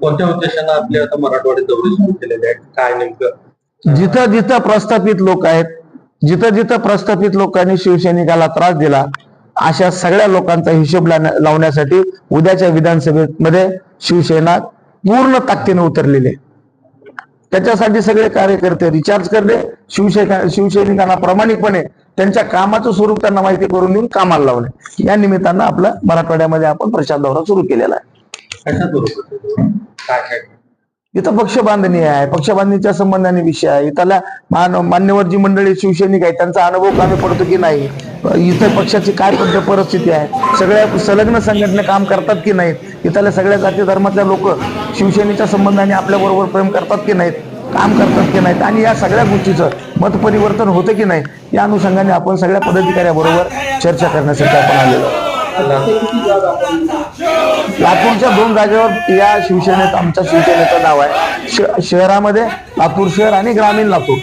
कोणत्या उद्देशानं आपले आता मराठवाडे दौरे सुरू केलेले आहेत काय नेमकं? जिथं जिथं प्रस्थापित लोक आहेत जिथं जिथं प्रस्थापित लोकांनी शिवसैनिकाला त्रास दिला अशा सगळ्या लोकांचा हिशोब लावण्या- लावण्यासाठी उद्याच्या विधानसभेमध्ये शिवसेना पूर्ण ताकदीने उतरलेली त्याच्यासाठी सगळे कार्यकर्ते रिचार्ज करणे शिवसैनिका शिवसैनिकांना प्रामाणिकपणे त्यांच्या कामाचं स्वरूप त्यांना माहिती करून देऊन कामाला लावणे. या निमित्तानं आपलं मराठवाड्यामध्ये आपण प्रचार दौरा सुरू केलेला आहे? काय काय इथं पक्ष बांधणी आहे. पक्ष बांधणीच्या संबंधाने विषय आहे. इथला मान्यवर जी मंडळी शिवसैनिक आहे त्यांचा अनुभव कामी पडतो की नाही? इथं पक्षाची काय पद्धत परिस्थिती आहे? सगळ्या संलग्न संघटना काम करतात की नाहीत? इथल्या सगळ्या जाती धर्मातल्या लोक शिवसेनेच्या संबंधाने आपल्या बरोबर प्रेम करतात की नाहीत? काम करतात की नाहीत? आणि या सगळ्या गोष्टीचं मत परिवर्तन होतं की नाही? या अनुषंगाने आपण सगळ्या पदाधिकाऱ्याबरोबर चर्चा करण्यासाठी आपण आलेलो लातूरच्या दोन जागेवर या शिवसेनेत आमच्या शिवसेनेचं नाव आहे. शहरामध्ये लातूर शहर आणि ग्रामीण लातूर.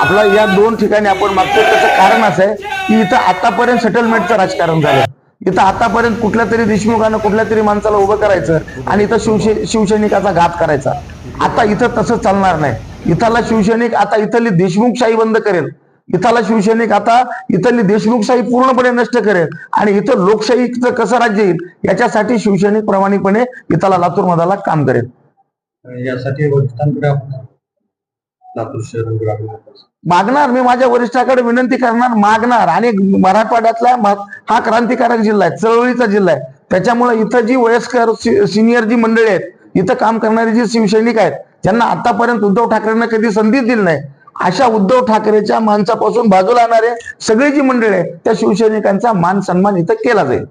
आपला या दोन ठिकाणी आपण मागतो त्याचं कारण असं आहे की इथं आतापर्यंत सेटलमेंटचं राजकारण झालं. इथं आतापर्यंत कुठल्या तरी देशमुखानं कुठल्या तरी माणसाला उभं करायचं आणि इथं शिवसे शिवसैनिकाचा घात करायचा. आता इथं तसं चालणार नाही. इथला शिवसैनिक आता इथली देशमुखशाही बंद करेल. इथला शिवसैनिक आता इथली देशमुखशाही पूर्णपणे नष्ट करेल. आणि इथं लोकशाहीचं कसं राज्य येईल याच्यासाठी शिवसैनिक प्रामाणिकपणे इथला लातूर मधाला काम करेल. यासाठी वरिष्ठांकडे लातूर शहर. मागणार मी माझ्या वरिष्ठाकडे विनंती करणार मागणार. आणि मराठवाड्यातला हा क्रांतिकारक जिल्हा आहे चळवळीचा जिल्हा आहे. त्याच्यामुळे इथं जी वयस्कर सिनियर जी मंडळी आहेत इथं काम करणारे जे शिवसैनिक आहेत ज्यांना आतापर्यंत उद्धव ठाकरेंना कधी संधी दिली नाही अशा उद्धव ठाकरेच्या माणसापासून बाजूला आणणारे सगळी जी मंडळी आहे त्या शिवसैनिकांचा मान सन्मान इथं केला जाईल.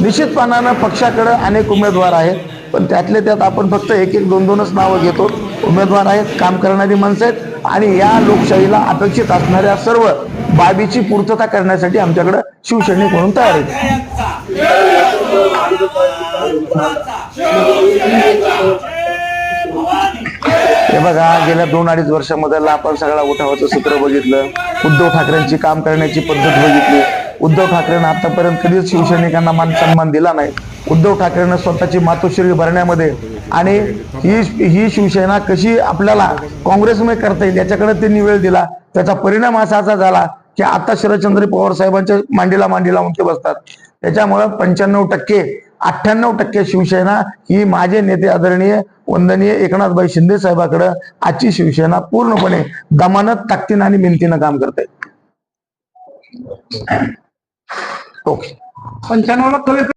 निश्चितपणानं पक्षाकडे अनेक उमेदवार आहेत पण त्यातले त्यात आपण फक्त एक एक दोन दोनच नावं घेतो. उमेदवार आहेत काम करणारी माणसं आहेत आणि या लोकशाहीला अपेक्षित असणाऱ्या सर्व बाबीची पूर्तता करण्यासाठी आमच्याकडे शिवसैनिक म्हणून तयार आहेत. हे बघा गेल्या दोन अडीच वर्षामध्ये आपण सगळा उठावाचं सूत्र बघितलं. उद्धव ठाकरेंची काम करण्याची पद्धत बघितली. उद्धव ठाकरेंना आतापर्यंत कधीच शिवसैनिकांना मान सन्मान दिला नाही. उद्धव ठाकरेंना स्वतःची मातोश्री भरण्यामध्ये आणि ही ही शिवसेना कशी आपल्याला काँग्रेसमध्ये करता येईल याच्याकडे त्यांनी वेळ दिला. त्याचा परिणाम असा असा झाला की आता शरदचंद्र पवार साहेबांच्या मांडीला मांडीला उंचे बसतात. त्याच्यामुळे पंच्याण्णव टक्के अठ्ठ्याण्णव टक्के शिवसेना ही माझे नेते आदरणीय वंदनीय एकनाथभाई शिंदे साहेबाकडे आजची शिवसेना पूर्णपणे दमानत ताकदीनं आणि मिनतीनं काम करते. ओके